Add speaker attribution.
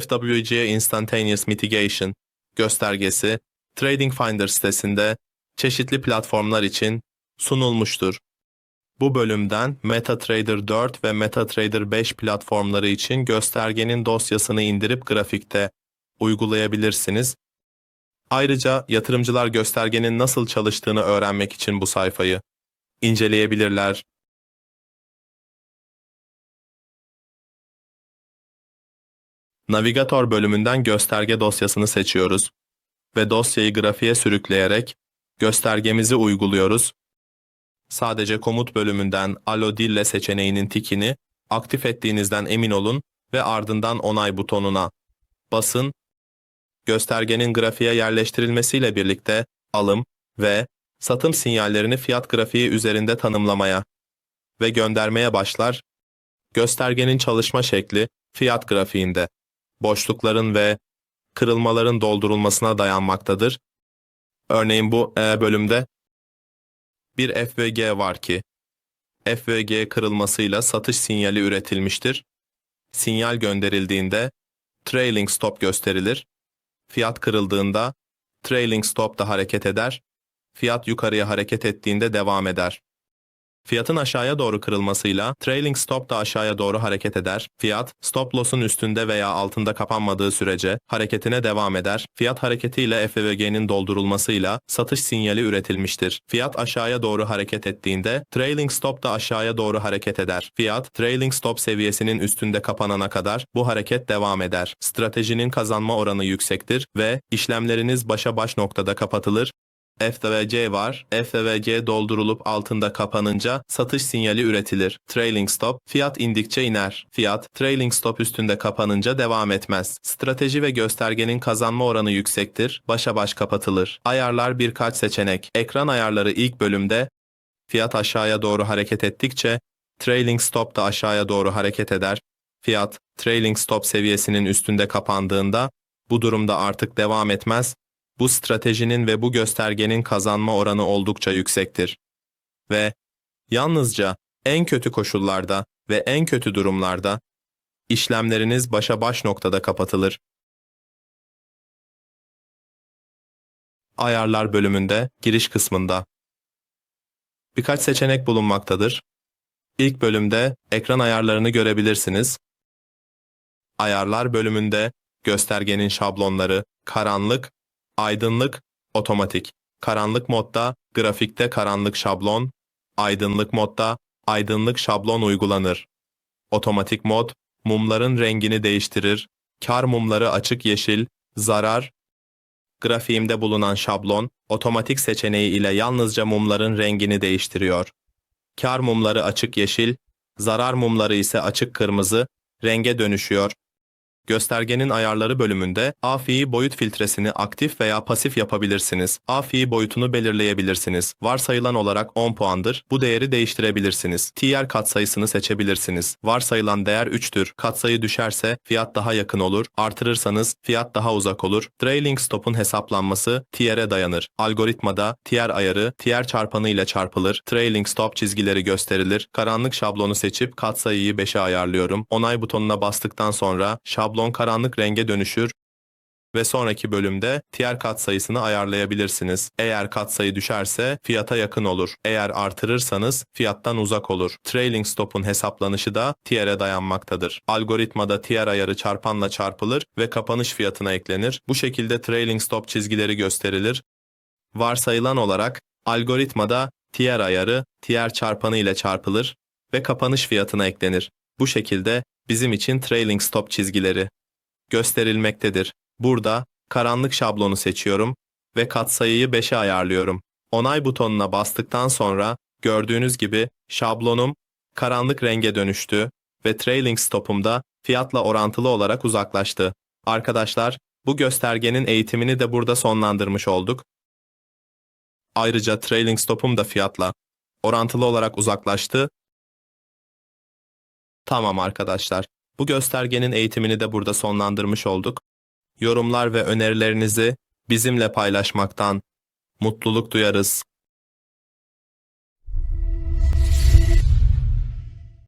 Speaker 1: FWG Instantaneous Mitigation göstergesi Trading Finder sitesinde çeşitli platformlar için sunulmuştur. Bu bölümden MetaTrader 4 ve MetaTrader 5 platformları için göstergenin dosyasını indirip grafikte uygulayabilirsiniz. Ayrıca yatırımcılar göstergenin nasıl çalıştığını öğrenmek için bu sayfayı inceleyebilirler. Navigator bölümünden gösterge dosyasını seçiyoruz ve dosyayı grafiğe sürükleyerek göstergemizi uyguluyoruz. Sadece komut bölümünden Alo Dille seçeneğinin tikini aktif ettiğinizden emin olun ve ardından onay butonuna basın. Göstergenin grafiğe yerleştirilmesiyle birlikte alım ve satım sinyallerini fiyat grafiği üzerinde tanımlamaya ve göndermeye başlar. Göstergenin çalışma şekli fiyat grafiğinde boşlukların ve kırılmaların doldurulmasına dayanmaktadır. Örneğin bu E bölümde bir FVG var ki FVG kırılmasıyla satış sinyali üretilmiştir. Sinyal gönderildiğinde trailing stop gösterilir. Fiyat kırıldığında trailing stop da hareket eder. Fiyat yukarıya hareket ettiğinde devam eder. Fiyatın aşağıya doğru kırılmasıyla trailing stop da aşağıya doğru hareket eder. Fiyat stop loss'un üstünde veya altında kapanmadığı sürece hareketine devam eder. Fiyat hareketiyle FVG'nin doldurulmasıyla satış sinyali üretilmiştir. Fiyat aşağıya doğru hareket ettiğinde trailing stop da aşağıya doğru hareket eder. Fiyat trailing stop seviyesinin üstünde kapanana kadar bu hareket devam eder. Stratejinin kazanma oranı yüksektir ve işlemleriniz başa baş noktada kapatılır FWC var. FWC doldurulup altında kapanınca satış sinyali üretilir. Trailing stop, fiyat indikçe iner. Fiyat, trailing stop üstünde kapanınca devam etmez. Strateji ve göstergenin kazanma oranı yüksektir. Başa baş kapatılır. Ayarlar birkaç seçenek. Ekran ayarları ilk bölümde fiyat aşağıya doğru hareket ettikçe trailing stop da aşağıya doğru hareket eder. Fiyat, trailing stop seviyesinin üstünde kapandığında bu durumda artık devam etmez bu stratejinin ve bu göstergenin kazanma oranı oldukça yüksektir. Ve yalnızca en kötü koşullarda ve en kötü durumlarda işlemleriniz başa baş noktada kapatılır. Ayarlar bölümünde giriş kısmında birkaç seçenek bulunmaktadır. İlk bölümde ekran ayarlarını görebilirsiniz. Ayarlar bölümünde göstergenin şablonları, karanlık Aydınlık, otomatik. Karanlık modda, grafikte karanlık şablon, aydınlık modda, aydınlık şablon uygulanır. Otomatik mod, mumların rengini değiştirir, kar mumları açık yeşil, zarar, grafiğimde bulunan şablon, otomatik seçeneği ile yalnızca mumların rengini değiştiriyor. Kar mumları açık yeşil, zarar mumları ise açık kırmızı, renge dönüşüyor. Göstergenin ayarları bölümünde AFI boyut filtresini aktif veya pasif yapabilirsiniz. AFI boyutunu belirleyebilirsiniz. Varsayılan olarak 10 puandır. Bu değeri değiştirebilirsiniz. TR katsayısını seçebilirsiniz. Varsayılan değer 3'tür. Katsayı düşerse fiyat daha yakın olur. Artırırsanız fiyat daha uzak olur. Trailing stop'un hesaplanması TR'e dayanır. Algoritmada TR ayarı TR çarpanı ile çarpılır. Trailing stop çizgileri gösterilir. Karanlık şablonu seçip katsayıyı 5'e ayarlıyorum. Onay butonuna bastıktan sonra şablon şablon karanlık renge dönüşür ve sonraki bölümde TR katsayısını ayarlayabilirsiniz. Eğer katsayı düşerse fiyata yakın olur. Eğer artırırsanız fiyattan uzak olur. Trailing stop'un hesaplanışı da TR'e dayanmaktadır. Algoritmada TR ayarı çarpanla çarpılır ve kapanış fiyatına eklenir. Bu şekilde trailing stop çizgileri gösterilir. Varsayılan olarak algoritmada TR ayarı TR çarpanı ile çarpılır ve kapanış fiyatına eklenir. Bu şekilde bizim için trailing stop çizgileri gösterilmektedir. Burada karanlık şablonu seçiyorum ve katsayıyı 5'e ayarlıyorum. Onay butonuna bastıktan sonra gördüğünüz gibi şablonum karanlık renge dönüştü ve trailing stopum da fiyatla orantılı olarak uzaklaştı. Arkadaşlar, bu göstergenin eğitimini de burada sonlandırmış olduk. Ayrıca trailing stopum da fiyatla orantılı olarak uzaklaştı Tamam arkadaşlar. Bu göstergenin eğitimini de burada sonlandırmış olduk. Yorumlar ve önerilerinizi bizimle paylaşmaktan mutluluk duyarız.